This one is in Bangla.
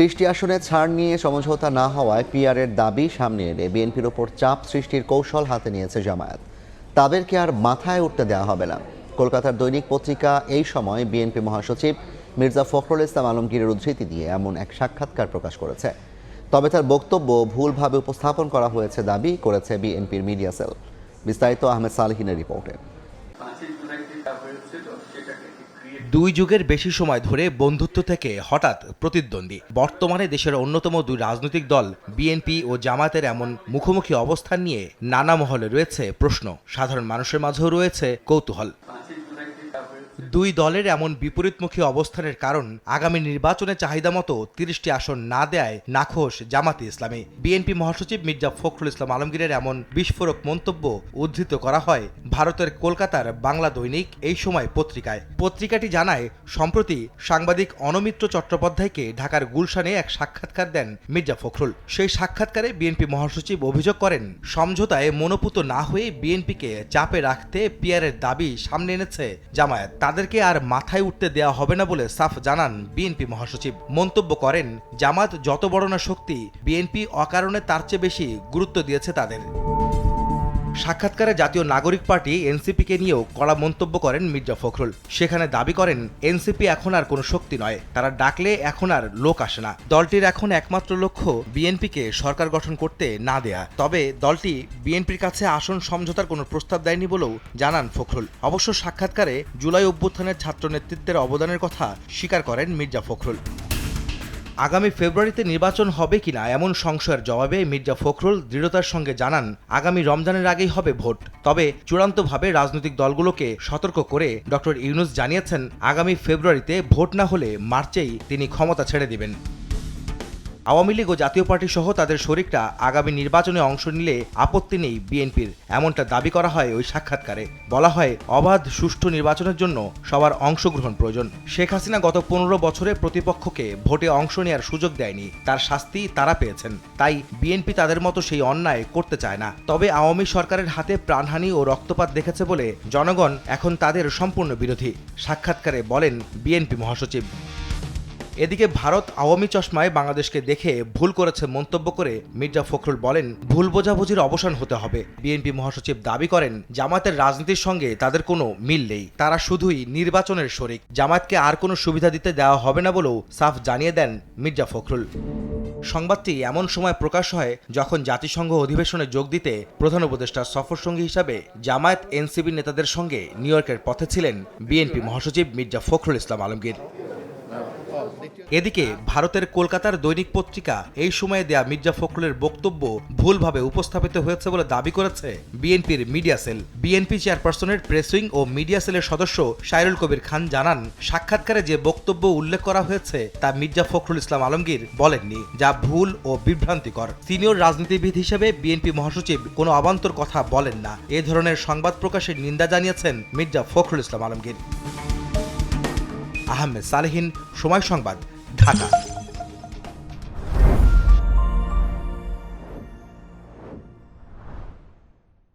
ত্রিশটি আসনে ছাড় নিয়ে সমঝোতা না হওয়ায় পিআরের দাবি সামনে এনে বিএনপির ওপর চাপ সৃষ্টির কৌশল হাতে নিয়েছে জামায়াত। তাদেরকে আর মাথায় উঠতে দেওয়া হবে না। কলকাতার দৈনিক পত্রিকা এই সময় বিএনপি মহাসচিব মির্জা ফখরুল ইসলাম আলমগীরের উদ্ধৃতি দিয়ে এমন এক সাক্ষাৎকার প্রকাশ করেছে। তবে তার বক্তব্য ভুলভাবে উপস্থাপন করা হয়েছে দাবি করেছে বিএনপির মিডিয়া সেল। বিস্তারিত আহমেদ সালহিনের রিপোর্টে। দুই যুগের বেশি সময় ধরে বন্ধুত্ব থেকে হঠাৎ প্রতিদ্বন্দ্বী। বর্তমানে দেশের অন্যতম দুই রাজনৈতিক দল, বিএনপি ও জামাতের এমন মুখোমুখি অবস্থান নিয়ে নানা মহলে রয়েছে প্রশ্ন। সাধারণ মানুষের মাঝেও রয়েছে কৌতূহল। দুই দলের এমন বিপরীতমুখী অবস্থানের কারণ আগামী নির্বাচনে চাহিদা মতো তিরিশটি আসন না দেয় নাখোশ জামাতে ইসলামী। বিএনপি মহাসচিব মির্জা ফখরুল ইসলাম আলমগীরের এমন বিস্ফোরক মন্তব্য উদ্ধৃত করা হয় ভারতের কলকাতার বাংলা দৈনিক এই সময় পত্রিকায়। পত্রিকাটি জানায়, সম্প্রতি সাংবাদিক অনমিত্র চট্টোপাধ্যায়কে ঢাকার গুলশানে এক সাক্ষাৎকার দেন মির্জা ফখরুল। সেই সাক্ষাৎকারে বিএনপি মহাসচিব অভিযোগ করেন, সমঝোতায় মনোপুত না হয়ে বিএনপিকে চাপে রাখতে পিয়ারের দাবি সামনে এনেছে জামায়াত। তাদেরকে আর মাথায় উঠতে দেওয়া হবে না বলে সাফ জানান বিএনপি মহাসচিব। মন্তব্য করেন, জামাত যত বড় না শক্তি, বিএনপি অকারণে তার চেয়ে বেশি গুরুত্ব দিয়েছে তাদের। সাক্ষাৎকারে জাতীয় নাগরিক পার্টি এনসিপিকে নিয়েও কড়া মন্তব্য করেন মির্জা ফখরুল। সেখানে দাবি করেন, এনসিপি এখন আর কোনো শক্তি নয়। তারা ডাকলে এখন আর লোক আসে না। দলটির এখন একমাত্র লক্ষ্য বিএনপিকে সরকার গঠন করতে না দেয়া। তবে দলটি বিএনপির কাছে আসন সমঝোতার কোনো প্রস্তাব দেয়নি বলেও জানান ফখরুল। অবশ্য সাক্ষাৎকারে জুলাই অভ্যুত্থানের ছাত্র নেতৃত্বের অবদানের কথা স্বীকার করেন মির্জা ফখরুল। আগামী ফেব্রুয়ারিতে নির্বাচন হবে কিনা এমন সংশয়ের জবাবে মির্জা ফখরুল দৃঢ়তার সঙ্গে জানান, আগামী রমজানের আগেই হবে ভোট। তবে চূড়ান্তভাবে রাজনৈতিক দলগুলোকে সতর্ক করে ডক্টর ইউনুস জানিয়েছেন, আগামী ফেব্রুয়ারিতে ভোট না হলে মার্চেই তিনি ক্ষমতা ছেড়ে দিবেন। আওয়ামী লীগ ও জাতীয় পার্টি সহ তাদের শরিকরা আগামী নির্বাচনে অংশ নিলে আপত্তি নেই বিএনপির। এমনটা দাবি করা হয় ওই সাক্ষাৎকারে। বলা হয়, অবাধ সুষ্ঠু নির্বাচনের জন্য সবার অংশগ্রহণ প্রয়োজন। শেখ হাসিনা গত পনেরো বছরে প্রতিপক্ষকে ভোটে অংশ নেওয়ার সুযোগ দেয়নি। তার শাস্তি তারা পেয়েছেন। তাই বিএনপি তাদের মতো সেই অন্যায় করতে চায় না। তবে আওয়ামী সরকারের হাতে প্রাণহানি ও রক্তপাত দেখেছে বলে জনগণ এখন তাদের সম্পূর্ণ বিরোধী। সাক্ষাৎকারে বলেন বিএনপি মহাসচিব। এদিকে ভারত আওয়ামী চশমায় বাংলাদেশকে দেখে ভুল করেছে মন্তব্য করে মির্জা ফখরুল বলেন, ভুল বোঝাবুঝির অবসান হতে হবে। বিএনপি মহাসচিব দাবি করেন জামাতের রাজনীতির সঙ্গে তাদের কোনো মিল নেই। তারা শুধুই নির্বাচনের শরিক। জামাতকে আর কোনো সুবিধা দিতে দেওয়া হবে না বলেও সাফ জানিয়ে দেন মির্জা ফখরুল। সংবাদটি এমন সময় প্রকাশ হয় যখন জাতিসংঘ অধিবেশনে যোগ দিতে প্রধান উপদেষ্টার সফরসঙ্গী হিসাবে জামায়াত এনসিবি নেতাদের সঙ্গে নিউ ইয়র্কের পথে ছিলেন বিএনপি মহাসচিব মির্জা ফখরুল ইসলাম আলমগীর। এদিকে ভারতের কলকাতার দৈনিক পত্রিকা এই সময়ে দেয়া মির্জা ফখরুলের বক্তব্য ভুলভাবে উপস্থাপিত হয়েছে বলে দাবি করেছে বিএনপির মিডিয়া সেল। বিএনপি চেয়ারপারসনের প্রেসউইং ও মিডিয়া সেলের সদস্য সাইরুল কবির খান জানান, সাক্ষাৎকারে যে বক্তব্য উল্লেখ করা হয়েছে তা মির্জা ফখরুল ইসলাম আলমগীর বলেননি, যা ভুল ও বিভ্রান্তিকর। সিনিয়র রাজনীতিবিদ হিসেবে বিএনপি মহাসচিব কোনো অবান্তর কথা বলেন না। এ ধরনের সংবাদ প্রকাশের নিন্দা জানিয়েছেন মির্জা ফখরুল ইসলাম আলমগীর। আহমেদ সালেহিন সময় সংবাদ ঢাকা।